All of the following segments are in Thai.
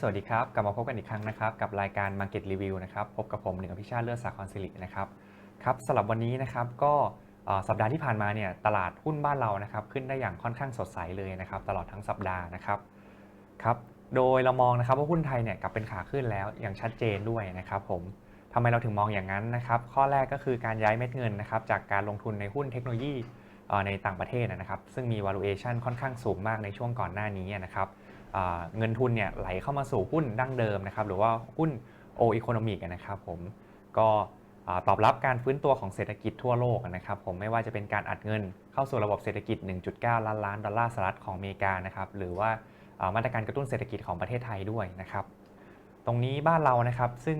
สวัสดีครับ กลับมาพบกันอีกครั้งนะครับ กับรายการ Market Review นะครับ พบกับผมหนึ่งอภิชาติเลือดสาครสิรินะครับ ครับสำหรับวันนี้นะครับก็สัปดาห์ที่ผ่านมาเนี่ยตลาดหุ้นบ้านเรานะครับขึ้นได้อย่างค่อนข้างสดใสเลยนะครับตลอดทั้งสัปดาห์นะครับครับโดยเรามองนะครับว่าหุ้นไทยเนี่ยกลับเป็นขาขึ้นแล้วอย่างชัดเจนด้วยนะครับผมทำไมเราถึงมองอย่างนั้นนะครับ ข้อแรกก็คือการย้ายเม็ดเงินนะครับจากการลงทุนในหุ้นเทคโนโลยีในต่างประเทศนะครับ ซึ่งมี valuation ค่อนข้างสูงมากในช่วงก่อนหน้านี้นะครับ เงินทุนเนี่ยไหลเข้ามาสู่หุ้นดั้งเดิมนะครับหรือว่าหุ้นโออีโคโนมิกนะครับผมก็ตอบรับการฟื้นตัวของเศรษฐกิจทั่วโลกนะครับผมไม่ว่าจะเป็นการอัดเงินเข้าสู่ระบบเศรษฐกิจ 1.9 ล้านล้านดอลลาร์สหรัฐของอเมริกานะครับหรือว่ามาตรการกระตุ้นเศรษฐกิจของประเทศไทยด้วยนะครับตรงนี้บ้านเรานะครับซึ่ง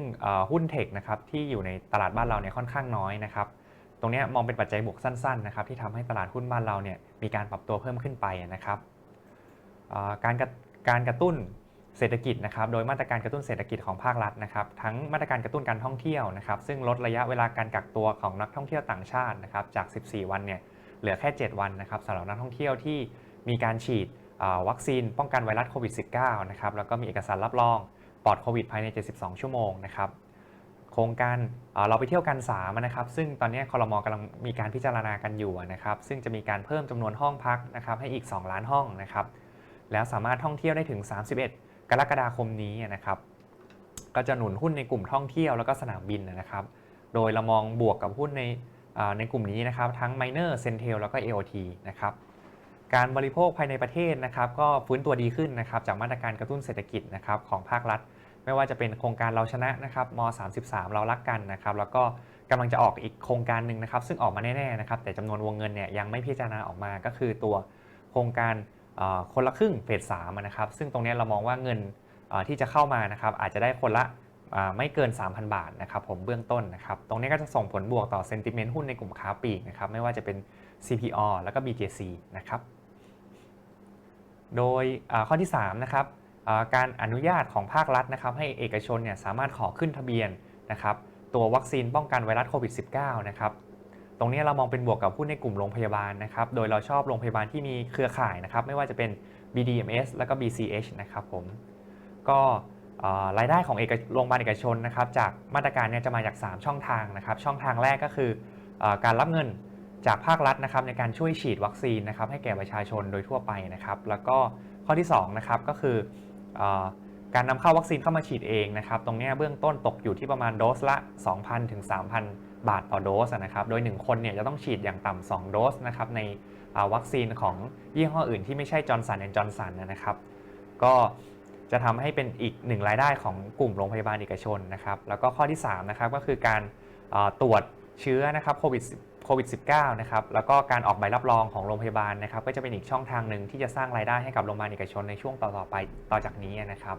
หุ้นเทคนะครับที่อยู่ในตลาดบ้านเราเนี่ยค่อนข้างน้อยนะครับตรงนี้มองเป็นปัจจัยบวกสั้นๆนะครับที่ทำให้ตลาดหุ้นบ้านเราเนี่ยมีการปรับตัวเพิ่มขึ้นไปนะครับการ การกระตุ้นเศรษฐกิจนะครับโดยมาตรการกระตุ้นเศรษฐกิจของภาครัฐนะครับทั้งมาตรการกระตุ้นการท่องเที่ยวนะครับซึ่งลดระยะเวลาการกักตัวของนักท่องเที่ยวต่างชาตินะครับจาก 14 วันเนี่ยเหลือแค่ 7 วันนะครับสำหรับนักท่องเที่ยวที่มีการฉีดวัคซีนป้องกันไวรัสโควิด -19 นะครับแล้วก็มีเอกสารรับรองปลอดโควิดภายใน 72 ชั่วโมงนะครับโครงการเราไปเที่ยวกันสามนะครับซึ่งตอนนี้คอรมอกำลังมีการพิจารณากันอยู่นะครับซึ่งจะมีการเพิ่มจำนวนห้องพักนะครับให้อีก 2 ล้านห้องนะครับ แล้วสามารถท่องเที่ยวได้ถึง 31 กรกฎาคมนี้นะครับ ก็จะหนุนหุ้นในกลุ่มท่องเที่ยวแล้วก็สนามบินนะครับ โดยเรามองบวกกับหุ้นในในกลุ่มนี้นะครับทั้ง Miner, Centel แล้วก็ AOT นะครับการบริโภคภายในประเทศนะครับก็ฟื้นตัวดีขึ้นนะครับจากมาตรการกระตุ้นเศรษฐกิจนะครับของภาครัฐ ไม่ว่าจะเป็นโครงการเราชนะนะครับม 33 เรารักกันนะครับแล้วก็กำลังจะออกอีกโครงการหนึ่งนะครับซึ่งออกมาแน่ๆนะครับแต่จำนวนวงเงินเนี่ยยังไม่พิจารณาออกมาก็คือตัวโครงการ คนละครึ่งเฟสสามนะครับซึ่งตรงนี้เรามองว่าเงินที่จะเข้ามานะครับอาจจะได้คนละไม่เกิน 3,000 บาทนะครับผมเบื้องต้นนะครับตรงนี้ก็จะส่งผลบวกต่อเซนติเมนต์หุ้นในกลุ่มค้าปลีกนะครับไม่ว่าจะเป็น CPO แล้วก็ BJC นะครับโดยข้อที่3นะครับการอนุญาตของภาครัฐนะครับให้เอกชนเนี่ยสามารถขอขึ้นทะเบียนนะครับตัววัคซีนป้องกันไวรัสโควิด -19 นะครับ ตรงนี้เรามองเป็นบวกกับหุ้นในกลุ่มโรงพยาบาลนะครับ โดยเราชอบโรงพยาบาลที่มีเครือข่ายนะครับ ไม่ว่าจะเป็น BDMS แล้วก็ BCH นะครับผม ก็รายได้ของเอกโรงพยาบาลเอกชนนะครับจากมาตรการเนี่ยจะมาจาก 3 ช่องทางนะครับ ช่องทางแรกก็คืออการรับเงินจากภาครัฐนะครับในการช่วยฉีดวัคซีนนะครับให้แก่ประชาชนโดยทั่วไปนะครับ แล้วก็ข้อที่2นะครับก็คืออการนำเข้าวัคซีนเข้ามาฉีดเองนะครับ ตรงนี้เบื้องต้นตกอยู่ที่ประมาณโดสละ 2,000ถึง3,000 บาทต่อโดสนะครับ โดย 1 คนเนี่ยจะต้องฉีดอย่างต่ำ2โดสนะครับในวัคซีนของยี่ห้ออื่นที่ไม่ใช่จอร์นสันแอนจอร์นสันนะครับ ก็จะทำให้เป็นอีกหนึ่งรายได้ของกลุ่มโรงพยาบาลเอกชนนะครับ แล้วก็ข้อที่3นะครับก็คือการตรวจเชื้อนะครับโควิดโควิด -19 นะครับ แล้วก็การออกใบรับรองของโรงพยาบาลนะครับ ก็จะเป็นอีกช่องทางหนึ่งที่จะสร้างรายได้ให้กับโรงพยาบาลเอกชนในช่วงต่อๆไปต่อจากนี้นะครับ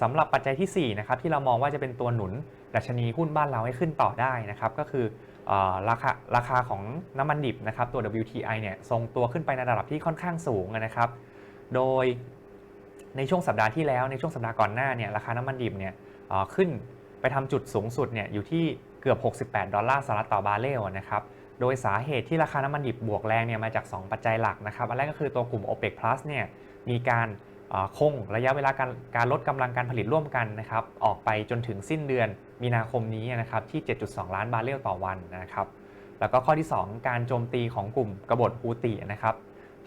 สำหรับปัจจัยที่4นะครับที่เรามองว่าจะเป็นตัวหนุน ดัชนีหุ้นบ้านเราให้ขึ้นต่อได้นะครับก็คืออราคาราคาของน้ำมันดิบนะครับตัว WTI เนี่ยทรงตัวขึ้นไปในระดับที่ค่อนข้างสูงนะครับ โดยในช่วงสัปดาห์ที่แล้วในช่วงสัปดาห์ก่อนหน้าเนี่ยราคาน้ำมันดิบเนี่ยขึ้นไปทำจุดสูงสุดเนี่ยอยู่ที่เกือบ 68 ดอลลาร์สหรัฐต่อบาร์เรลนะครับโดยสาเหตุที่ราคาน้ำมันดิบบวกแรงเนี่ยมาจาก 2 ปัจจัยหลักนะครับ อันแรกก็คือตัวกลุ่ม OPEC Plus เนี่ยมีการคงระยะเวลาการการลดกำลังการผลิตร่วมกันนะครับออกไปจนถึงสิ้นเดือน มีนาคมนี้นะครับที่ 7.2 ล้านบาร์เรลต่อวันนะครับแล้วก็ข้อที่ 2 การโจมตีของกลุ่มกบฏฮูตินะครับ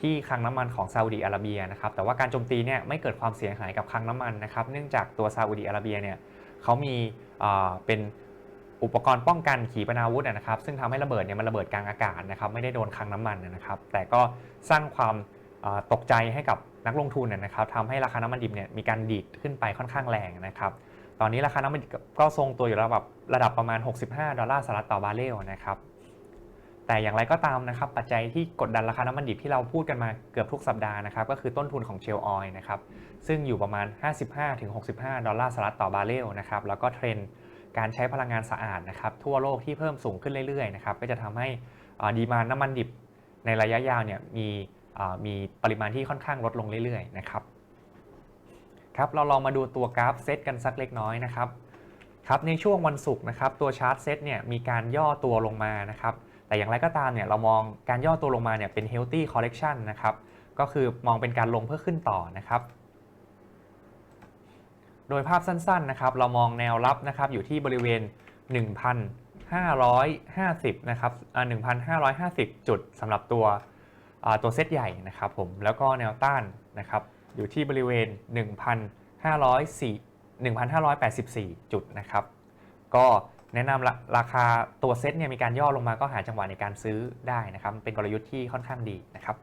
ที่คลังน้ำมันของซาอุดีอาระเบียนะครับแต่ว่าการโจมตีเนี่ยไม่เกิดความเสียหายกับคลังน้ำมันนะครับเนื่องจากตัวซาอุดีอาระเบียเนี่ยเขามีเป็นอุปกรณ์ป้องกันขีปนาวุธนะครับ ซึ่งทำให้ระเบิดเนี่ยมันระเบิดกลางอากาศนะครับไม่ได้โดนคลังน้ำมันนะครับ แต่ก็สร้างความตกใจให้กับนักลงทุนนะครับทำให้ราคาน้ำมันดิบเนี่ยมีการดีดขึ้นไปค่อนข้างแรงนะครับ ตอนนี้ราคาน้ำมันดิบก็ทรงตัวอยู่ระดับระดับประมาณ 65 ดอลลาร์สหรัฐต่อบาร์เรลนะครับ แต่อย่างไรก็ตามนะครับ ปัจจัยที่กดดันราคาน้ำมันดิบที่เราพูดกันมาเกือบทุกสัปดาห์นะครับ ก็คือต้นทุนของเชลออยนะครับ ซึ่งอยู่ประมาณ 55-65 ดอลลาร์สหรัฐต่อบาร์เรลนะครับ แล้วก็เทรนด์การใช้พลังงานสะอาดนะครับ ทั่วโลกที่เพิ่มสูงขึ้นเรื่อยๆนะครับ ก็จะทำให้ดีมานน้ำมันดิบในระยะยาวเนี่ยมีมีปริมาณที่ค่อนข้างลดลงเรื่อยๆนะครับ ครับเราลองมาดูตัวกราฟเซตกันสักเล็กน้อยนะครับครับในช่วงวันศุกร์นะครับตัวชาร์ตเซตเนี่ยมีการย่อตัวลงมานะครับแต่อย่างไรก็ตามเนี่ยเรามองการย่อตัวลงมาเนี่ยเป็น healthy correction นะครับก็คือมองเป็นการลงเพื่อขึ้นต่อนะครับโดยภาพสั้นๆนะครับเรามองแนวรับนะครับอยู่ที่บริเวณ 1,550นะครับอ่า1,550 จุดสำหรับตัวตัวเซตใหญ่นะครับผมแล้วก็แนวต้านนะครับ อยู่ที่บริเวณ 1,504 1,584 จุดนะครับ ก็แนะนำราราคาตัวเซ็ตเนี่ยมีการย่อลงมาก็หาจังหวะในการซื้อได้นะครับ เป็นกลยุทธ์ที่ค่อนข้างดีนะครับ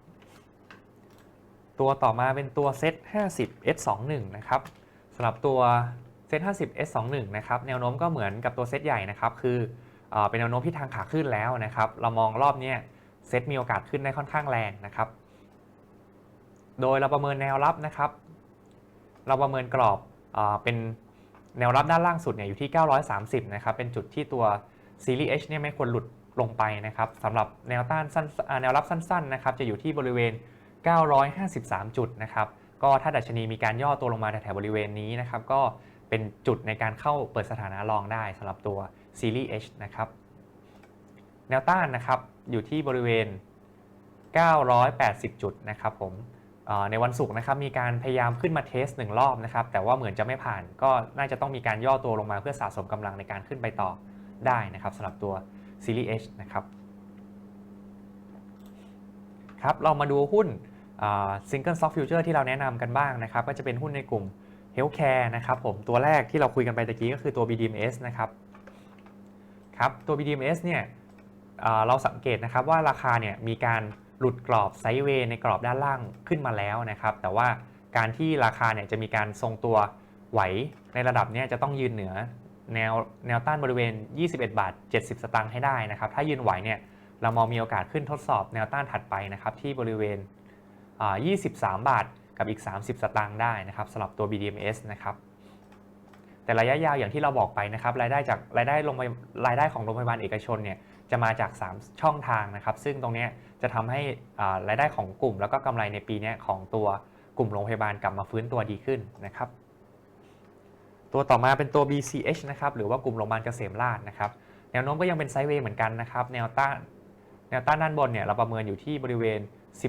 ตัวต่อมาเป็นตัวเซ็ต50 S21 นะครับสำหรับตัวเซ็ต50 S21 นะครับ แนวโน้มก็เหมือนกับตัวเซ็ตใหญ่นะครับ คือเอเป็นแนวโน้มที่ทางขาขึ้นแล้วนะครับ เรามองรอบเนี้ยเซ็ตมีโอกาสขึ้นได้ค่อนข้างแรงนะครับ โดยเราประเมินแนวรับนะครับ เราประเมินกรอบเอเป็นแนวรับด้านล่างสุดเนี่ยอยู่ที่ 930 นะครับ เป็นจุดที่ตัวซีรีส์ H เนี่ยไม่ควรหลุดลงไปนะครับสำหรับแนวต้านสั้นแนวรับสั้นๆนะครับ จะอยู่ที่บริเวณ 953 จุดนะครับ ก็ถ้าดัชนีมีการย่อตัวลงมาแถวบริเวณนี้นะครับ ก็เป็นจุดในการเข้าเปิดสถานะรองได้สำหรับตัวซีรีส์ H นะครับ แนวต้านนะครับอยู่ที่บริเวณ 980 จุดนะครับผม ในวันศุกร์นะครับมีการพยายามขึ้นมาเทสหนึ่งรอบนะครับแต่ว่าเหมือนจะไม่ผ่านก็น่าจะต้องมีการย่อตัวลงมาเพื่อสะสมกำลังในการขึ้นไปต่อได้นะครับสำหรับตัวซีรีส์ H นะครับครับเรามาดูหุ้นซิงเกิลซ็อกฟิวเจอร์ที่เราแนะนำกันบ้างนะครับก็จะเป็นหุ้นในกลุ่ม Healthcare นะครับผมตัวแรกที่เราคุยกันไปตะกี้ก็คือตัว BDMs นะครับครับตัว BDMs เนี่ยเอ่อเราสังเกตนะครับว่าราคาเนี่ยมีการ หลุดกรอบไซด์เวย์ในกรอบด้านล่างขึ้นมาแล้วนะครับ แต่ว่าการที่ราคาเนี่ยจะมีการทรงตัวไหวในระดับนี้จะต้องยืนเหนือแนวแนวต้านบริเวณ 21 บาท 70 สตางค์ให้ได้นะครับ ถ้ายืนไหวเนี่ยเรามองมีโอกาสขึ้นทดสอบแนวต้านถัดไปนะครับที่บริเวณ 23 บาทกับอีก 30 สตางค์ได้นะครับสำหรับตัว BDMs นะครับแต่ระยะยาวอย่างที่เราบอกไปนะครับรายได้จากรายได้ลงรายได้ของโรงพยาบาลเอกชนเนี่ย จะมาจาก 3 ช่องทางนะครับ ซึ่งตรงนี้จะทำให้รายได้ของกลุ่ม แล้วก็กำไรในปีนี้ของตัวกลุ่มโรงพยาบาลกลับมาฟื้นตัวดีขึ้นนะครับ ตัวต่อมาเป็นตัว BCH นะครับหรือว่ากลุ่มโรงพยาบาลเกษมราษฎร์นะครับแนวโน้มก็ยังเป็นไซด์เวย์เหมือนกันนะครับแนวต้านแนวต้านด้านบนเนี่ยเราประเมินอยู่ที่บริเวณ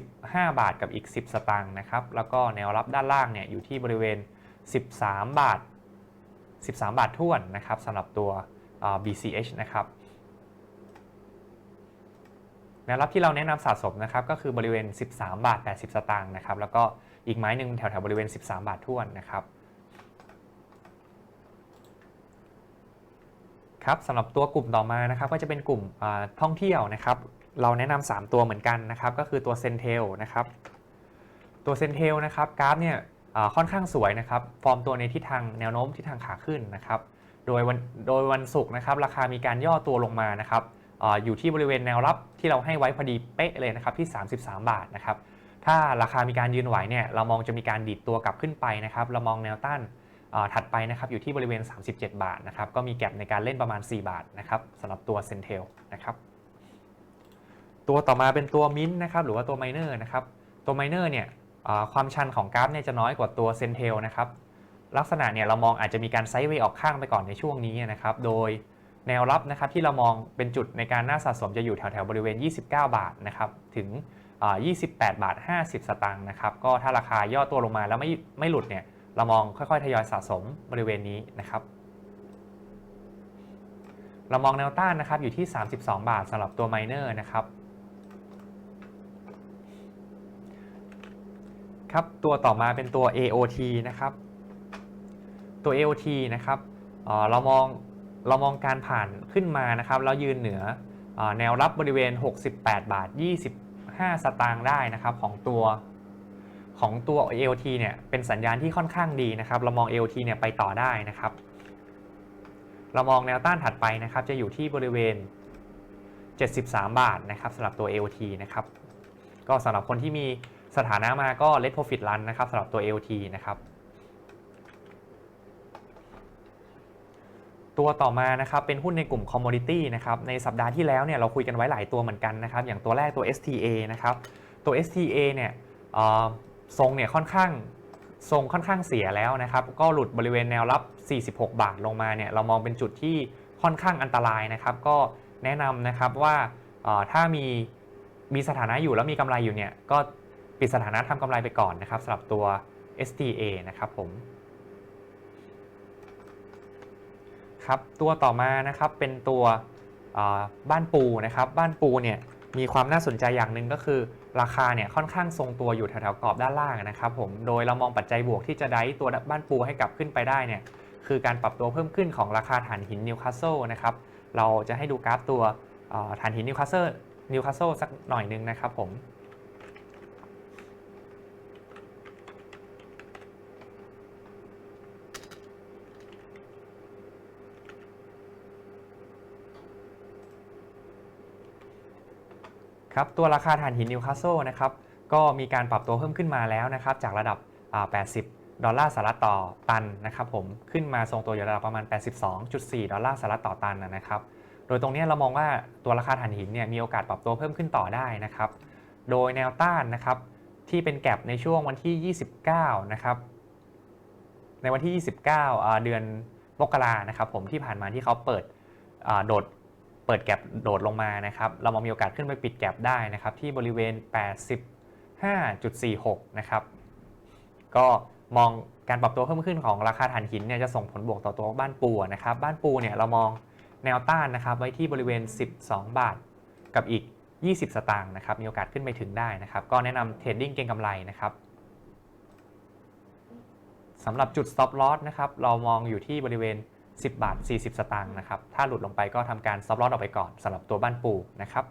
15 บาทกับอีก 10 สตางค์นะครับแล้วก็แนวรับด้านล่างเนี่ยอยู่ที่บริเวณ 13 บาท 13 บาทท้วนนะครับสำหรับตัว BCH นะครับ แนวรับที่เราแนะนำสะสมนะครับก็คือบริเวณ 13 บาท 80 สตางค์นะครับแล้วก็อีกไม้หนึ่งแถวๆบริเวณ 13 บาทท้วนนะครับครับสำหรับตัวกลุ่มต่อมานะครับก็จะเป็นกลุ่มท่องเที่ยวนะครับเราแนะนำ3ตัวเหมือนกันนะครับก็คือตัวเซนเทลนะครับตัวเซนเทลนะครับกราฟเนี่ยค่อนข้างสวยนะครับฟอร์มตัวในทิศทางแนวโน้มทิศทางขาขึ้นนะครับโดยวันโดยวันศุกร์นะครับราคามีการย่อตัวลงมานะครับ อยู่ที่บริเวณแนวรับที่เราให้ไว้พอดีเป๊ะเลยนะครับที่ 33 บาทนะครับถ้าราคามีการยืนไหวเนี่ยเรามองจะมีการดีดตัวกลับขึ้นไปนะครับเรามองแนวต้านถัดไปนะครับอยู่ที่บริเวณ 37 บาทนะครับก็มีแก็บในการเล่นประมาณ 4 บาทนะครับสำหรับตัวเซนเทลนะครับตัวต่อมาเป็นตัวมินนะครับหรือว่าตัวไมเนอร์นะครับตัวไมเนอร์เนี่ยความชันของกราฟเนี่ยจะน้อยกว่าตัวเซนเทลนะครับลักษณะเนี่ยเรามองอาจจะมีการไซด์เวย์ออกข้างไปก่อนในช่วงนี้นะครับโดย แนวรับนะครับที่เรามองเป็นจุดในการน่าสะสมจะอยู่แถวๆบริเวณ 29 บาทนะครับถึง 28 บาท 50 สตางค์นะครับก็ถ้าราคาย่อตัวลงมาแล้วไม่ไม่หลุดเนี่ยเรามองค่อยๆ ทยอยสะสมบริเวณนี้นะครับ เรามองแนวต้านนะครับอยู่ที่ 32 บาทสำหรับตัวไมเนอร์นะครับครับตัวต่อมาเป็นตัว AOT นะครับตัว AOT นะครับเเรามอง เรามองการผ่านขึ้นมานะครับแล้วยืนเหนืออแนวรับบริเวณ 68 บาท 25 สตางค์ได้นะครับของตัวของตัว AOT เนี่ยเป็นสัญญาณที่ค่อนข้างดีนะครับ เรามอง AOT เนี่ยไปต่อได้นะครับ เรามองแนวต้านถัดไปนะครับ จะอยู่ที่บริเวณ 73 บาทนะครับสำหรับตัว AOT นะครับ ก็สำหรับคนที่มีสถานะมาก็ Let Profit Run นะครับสำหรับตัว AOT นะครับ ตัวต่อมานะครับเป็นหุ้นในกลุ่ม Commodity นะครับในสัปดาห์ที่แล้วเนี่ยเราคุยกันไว้หลายตัวเหมือนกันนะครับอย่างตัวแรกตัว STA นะครับตัว STA เนี่ยทรงเนี่ยค่อนข้างทรงค่อนข้างเสียแล้วนะครับก็หลุดบริเวณแนวรับ 46 บาทลงมาเนี่ยเรามองเป็นจุดที่ค่อนข้างอันตรายนะครับก็แนะนำนะครับว่าถ้ามีมีสถานะอยู่แล้วมีกำไรอยู่เนี่ยก็ปิดสถานะทำกำไรไปก่อนนะครับสำหรับตัว STA นะครับผม ครับตัวต่อมานะครับเป็นตัวบ้านปูนะครับบ้านปูเนี่ยมีความน่าสนใจอย่างหนึ่งก็คือ ราคาเนี่ยค่อนข้างทรงตัวอยู่แถวๆกรอบด้านล่างนะครับผมโดยเรามองปัจจัยบวกที่จะได้ตัวบ้านปูให้กลับขึ้นไปได้เนี่ยคือการปรับตัวเพิ่มขึ้นของราคาถ่านหินนิวคาสเซิลนะครับเราจะให้ดูกราฟตัวอ่าถ่านหินนิวคาสเซิลนิวคาสเซิลสักหน่อยหนึงนะครับผม ครับตัวราคาถ่านหินนิวคาสเซิลนะครับก็มีการปรับตัวเพิ่มขึ้นมาแล้วนะครับจากระดับ 80 ดอลลาร์สหรัฐต่อตันนะครับผมขึ้นมาทรงตัวอยู่ระดับประมาณ 82.4 ดอลลาร์สหรัฐต่อตันนะครับโดยตรงนี้เรามองว่าตัวราคาถ่านหินเนี่ยมีโอกาสปรับตัวเพิ่มขึ้นต่อได้นะครับโดยแนวต้านนะครับที่เป็นแก็บในช่วงวันที่ 29 นะครับในวันที่ 29 เดือนมกรานะครับผมที่ผ่านมาที่เขาเปิดโดด เปิดแก็บโดดลงมานะครับ เรามองมีโอกาสขึ้นไปปิดแก็บได้นะครับ ที่บริเวณ 85.46 นะครับ ก็มองการปรับตัวเพิ่มขึ้นของราคาถ่านหินเนี่ยจะส่งผลบวกต่อตัวบ้านปูนะครับ บ้านปูเนี่ยเรามองแนวต้านนะครับ ไว้ที่บริเวณ 12 บาทกับอีก 20 สตางค์นะครับ มีโอกาสขึ้นไปถึงได้นะครับ ก็แนะนำเทรดดิ้งเก็งกำไรนะครับสำหรับจุด stop loss นะครับ เรามองอยู่ที่บริเวณ 10 บาท 40 สตางค์นะครับ ถ้าหลุดลงไปก็ทำการ stop loss ออกไปก่อนสำหรับตัวบ้านปูนะครับ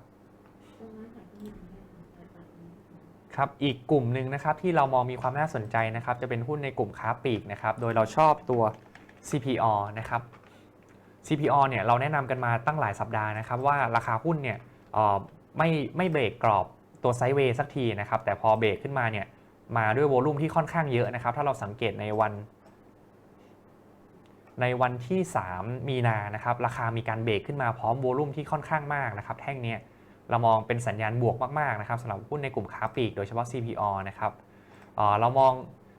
ครับอีกกลุ่มหนึ่งนะครับที่เรามองมีความน่าสนใจนะครับ จะเป็นหุ้นในกลุ่มค้าปลีกนะครับ โดยเราชอบตัว CPO นะครับ CPO เนี่ยเราแนะนำกันมาตั้งหลายสัปดาห์นะครับ ว่าราคาหุ้นเนี่ยไม่ไม่เบรกกรอบตัวไซด์เวย์สักทีนะครับ แต่พอเบรกขึ้นมาเนี่ยมาด้วยโวลุ่มที่ค่อนข้างเยอะนะครับ ถ้าเราสังเกตในวัน ในวันที่ 3 มีนานะครับราคามีการเบรกขึ้นมาพร้อมโวลุ่มที่ค่อนข้างมากนะครับแท่งเนี้ยเรามองเป็นสัญญาณบวกมากๆนะครับสำหรับหุ้นในกลุ่มค้าปลีกโดยเฉพาะ CPO นะครับเเรามอง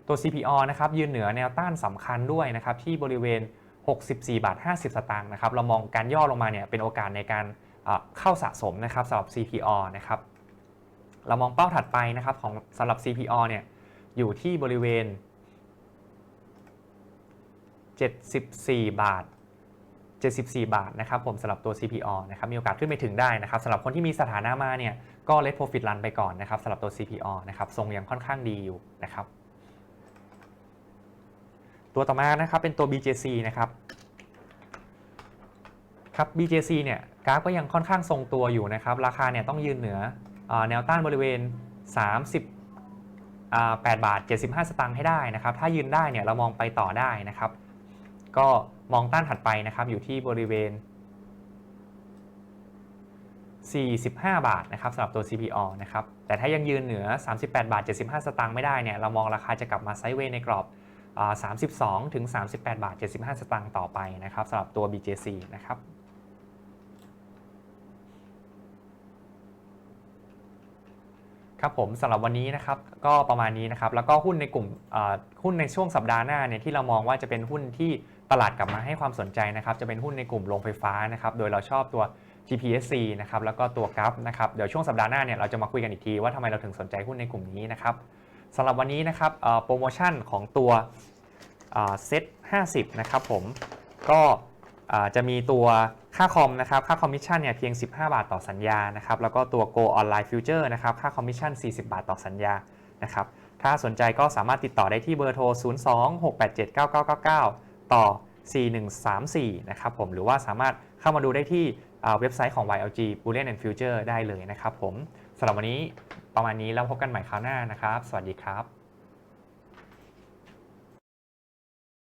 ตัว CPO นะครับยืนเหนือแนวต้านสำคัญด้วยนะครับที่บริเวณ 64 บาท 50 สตางค์นะครับเรามองการย่อลงมาเนี่ยเป็นโอกาสในการเข้าสะสมนะครับสำหรับ CPO นะครับเรามองเป้าถัดไปนะครับของสำหรับ CPO เนี่ยอยู่ที่บริเวณ 74 บาท 74 บาทนะครับผมสำหรับตัว CPO นะครับมีโอกาสขึ้นไปถึงได้นะครับสำหรับคนที่มีสถานะมาเนี่ยก็ let profit run ไปก่อนนะครับสำหรับตัว CPO นะครับทรงยังค่อนข้างดีอยู่นะครับ ตัวต่อมานะครับเป็นตัว BJC นะครับครับ BJC เนี่ยกราฟก็ยังค่อนข้างทรงตัวอยู่นะครับ ราคาเนี่ยต้องยืนเหนือเออแนวต้านบริเวณ 30อ่า8บาท 75 สตางค์ให้ได้นะครับ ถ้ายืนได้เนี่ยเรามองไปต่อได้นะครับ ก็มองต้านถัดไปนะครับอยู่ที่บริเวณ 45 บาทนะครับสำหรับตัว CPO นะครับแต่ถ้ายังยืนเหนือ 38 บาท 75 สตางค์ไม่ได้เนี่ยเรามองราคาจะกลับมาไซด์เวย์ในกรอบ 32 ถึง 38 บาท 75 สตางค์ต่อไปนะครับสำหรับตัว BJC นะครับครับผมสำหรับวันนี้นะครับก็ประมาณนี้นะครับแล้วก็หุ้นในกลุ่มหุ้นในช่วงสัปดาห์หน้าเนี่ยที่เรามองว่าจะเป็นหุ้นที่ ตลาดกลับมาให้ความสนใจนะครับจะเป็นหุ้นในกลุ่มโรงไฟฟ้านะครับโดยเราชอบตัว GPSC นะครับแล้วก็ตัว g a f นะครับเดี๋ยวช่วงสัปดาห์หน้าเนี่ยเราจะมาคุยกันอีกทีว่าทำไมเราถึงสนใจหุ้นในกลุ่มนี้นะครับสำหรับวันนี้นะครับโปรโมชั่นของตัวเซ็ต50 นะครับผมก็จะมีตัวค่าคอมนะครับค่าคอมมิชชั่นเนี่ยเพียง 15 บาทต่อสัญญานะครับแล้วก็ตัว Go Online Future นะครับค่าคอมมิชชั่น 40 บาทต่อสัญญานะครับถ้าสนใจก็สามารถติดต่อได้ที่เบอร์โทร 02-687-9999 ต่อ 4134 นะครับผมหรือว่าสามารถเข้ามาดูได้ที่เว็บไซต์ของ YLG Bullion and Future ได้เลยนะครับผมสำหรับวันนี้ประมาณนี้แล้วพบกันใหม่คราวหน้านะครับ สวัสดีครับ